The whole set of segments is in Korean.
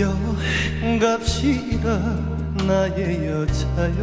여행 갑시다 나의 여자여.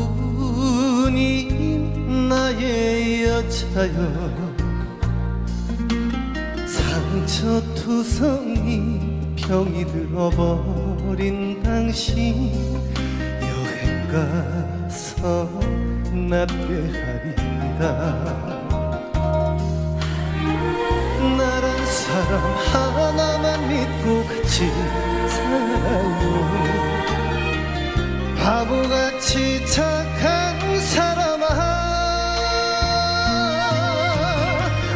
하나뿐인 나의 여자여. 상처투성이 병이 들어버린 당신 여행 가서 납배하리다 하나만 믿고 같이 살아요 바보같이 착한 사람아.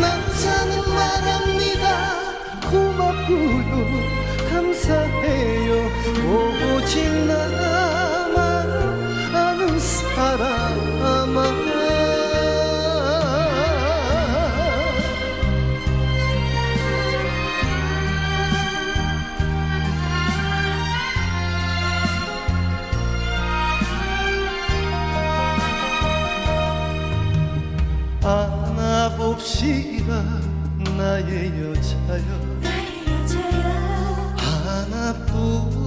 남자는 말합니다. 고맙고요. 감사해요. 오직 나 안아봅시다. 나의 여자여. 하나뿐인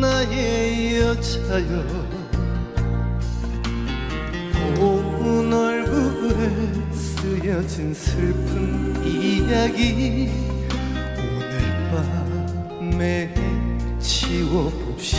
나의 여자여. 온 얼굴에 쓰여진 슬픈 이야기. 오늘 밤에 지워봅시다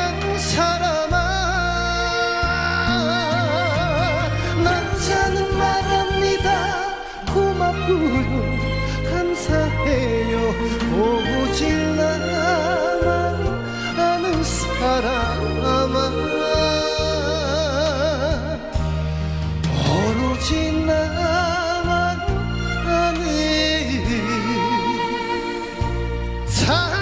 주요 감사해요. 오직 나만 아는 사람아 오로지 나만 아는 사람